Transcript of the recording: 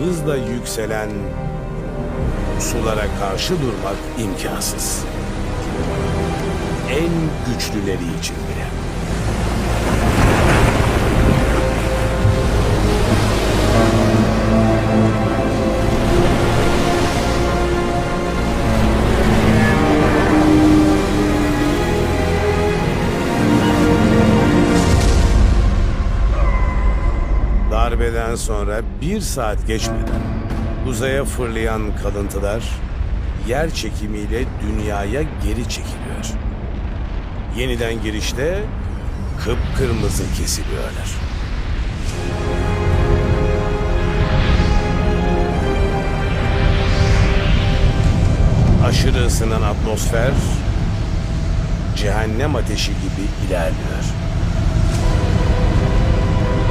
hızla yükselen sulara karşı durmak imkansız. En güçlüleri için bile. Darbeden sonra bir saat geçmeden uzaya fırlayan kalıntılar yer çekimiyle dünyaya geri çekiliyor. Yeniden girişte kıpkırmızı kesiliyorlar. Aşırı ısınan atmosfer cehennem ateşi gibi ilerliyor.